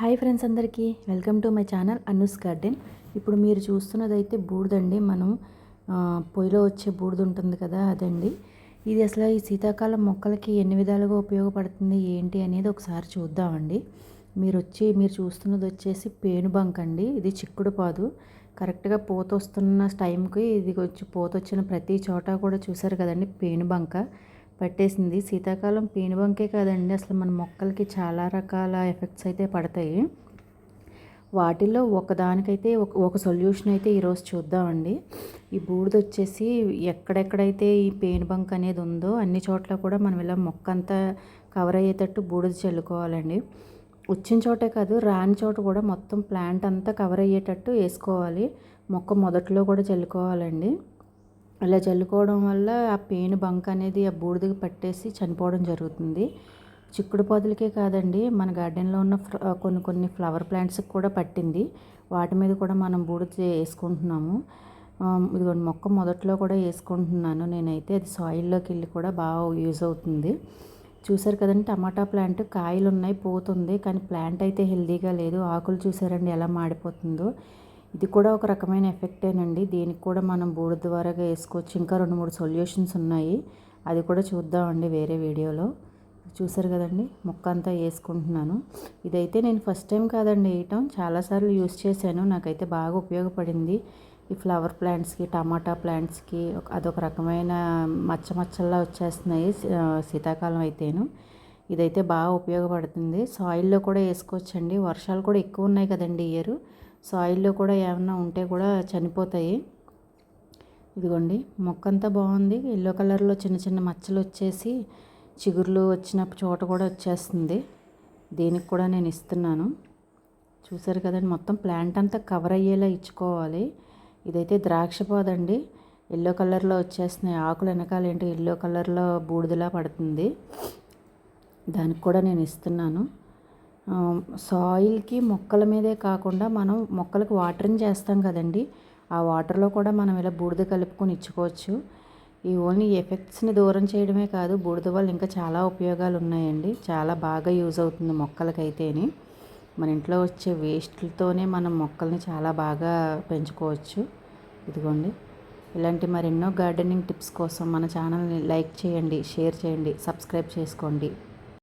Hi friends అందరికీ. Welcome to my channel Anu's garden. ఇప్పుడు మీరు చూస్తున్నదైతే బూడిదండి. మనం పొయ్యిలో వచ్చే బూడిద ఉంటుంది కదా అదండి. ఇది అసలు ఈ శీతాకాలం మొక్కలకి ఎన్ని విధాలుగా ఉపయోగపడుతుంది ఏంటి అనేది ఒకసారి చూద్దామండి. మీరు వచ్చి మీరు చూస్తున్నది వచ్చేసి పేనుబంక్ అండి. ఇది చిక్కుడు పాదు. కరెక్ట్గా పూత వస్తున్న టైంకి ఇది వచ్చి పూత వచ్చిన ప్రతి చోట కూడా చూసారు కదండి పేనుబంక పట్టేసింది. శీతాకాలం పేనుబంకే కాదండి. అసలు మన మొక్కలకి చాలా రకాల ఎఫెక్ట్స్ అయితే పడతాయి. వాటిల్లో ఒకదానికైతే ఒక ఒక సొల్యూషన్ అయితే ఈరోజు చూద్దామండి. ఈ బూడిద వచ్చేసి ఎక్కడెక్కడైతే ఈ పెయిన్ బంక్ అనేది ఉందో అన్ని చోట్ల కూడా మనం ఇలా మొక్క అంతా కవర్ అయ్యేటట్టు బూడిద చల్లుకోవాలండి. వచ్చిన చోటే కాదు రాని చోట కూడా మొత్తం ప్లాంట్ అంతా కవర్ అయ్యేటట్టు వేసుకోవాలి. మొక్క మొదట్లో కూడా చల్లుకోవాలండి. అలా చల్లుకోవడం వల్ల ఆ పెయిన్ బంక్ అనేది ఆ బూడిదకి పట్టేసి చనిపోవడం జరుగుతుంది. చిక్కుడు పొదలకే కాదండి మన గార్డెన్లో ఉన్న ఫ్ర- కొన్ని కొన్ని ఫ్లవర్ ప్లాంట్స్కి కూడా పట్టింది. వాటి మీద కూడా మనం బూడిద వేసుకుంటున్నాము. ఇదిగోండి మొక్క మొదట్లో కూడా వేసుకుంటున్నాను. నేనైతే అది సాయిల్లోకి వెళ్ళి కూడా బాగా యూజ్ అవుతుంది. చూసారు కదండి టమాటా ప్లాంట్ కాయలు ఉన్నాయి పోతుంది కానీ ప్లాంట్ అయితే హెల్దీగా లేదు. ఆకులు చూసారండి ఎలా మాడిపోతుందో. ఇది కూడా ఒక రకమైన ఎఫెక్టేనండి దీనికి కూడా మనం బూడిద ద్వారాగా వేసుకోవచ్చు. ఇంకా రెండు మూడు సొల్యూషన్స్ ఉన్నాయి. అది కూడా చూద్దామండి వేరే వీడియోలో. చూసారు కదండి? మొక్క అంతా వేసుకుంటున్నాను. ఇదైతే నేను ఫస్ట్ టైం కాదండి వేయటం. చాలాసార్లు యూస్ చేశాను. నాకైతే బాగా ఉపయోగపడింది. ఈ ఫ్లవర్ ప్లాంట్స్కి టమాటా ప్లాంట్స్కి అదొక రకమైన మచ్చ మచ్చల్లా వచ్చేస్తున్నాయి. శీతాకాలం అయితేను. ఇదైతే బాగా ఉపయోగపడుతుంది. సాయిల్లో కూడా వేసుకోవచ్చండి. వర్షాలు కూడా ఎక్కువ ఉన్నాయి కదండి ఇయర్. సాయిల్లో కూడా ఏమైనా ఉంటే కూడా చనిపోతాయి. ఇదిగోండి మొక్క అంతా బాగుంది. ఎల్లో కలర్లో చిన్న చిన్న మచ్చలు వచ్చేసి చిగుర్లు వచ్చిన చోట కూడా వచ్చేస్తుంది. దీనికి కూడా నేను ఇస్తున్నాను. చూసారు కదండి మొత్తం ప్లాంట్ అంతా కవర్ అయ్యేలా ఇచ్చుకోవాలి. ఇదైతే ద్రాక్ష పోదండి. ఎల్లో కలర్లో వచ్చేస్తున్నాయి. ఆకులు వెనకాల ఏంటో ఎల్లో కలర్లో బూడిదలా పడుతుంది. దానికి కూడా నేను ఇస్తున్నాను. సాయిల్కి మొక్కల మీదే కాకుండా మనం మొక్కలకు వాటరింగ్ చేస్తాం కదండి. ఆ వాటర్లో కూడా మనం ఇలా బూడిద కలుపుకొని ఇచ్చుకోవచ్చు. ఈ ఓన్లీ ఎఫెక్ట్స్ని దూరం చేయడమే కాదు బూడిద వల్ల ఇంకా చాలా ఉపయోగాలు ఉన్నాయండి చాలా బాగా యూజ్ అవుతుంది మొక్కలకైతేని. మన ఇంట్లో వచ్చే వేస్ట్లతోనే మనం మొక్కల్ని చాలా బాగా పెంచుకోవచ్చు. ఇదిగోండి. ఇలాంటి మరెన్నో గార్డెనింగ్ టిప్స్ కోసం మన ఛానల్ని లైక్ చేయండి షేర్ చేయండి సబ్స్క్రైబ్ చేసుకోండి.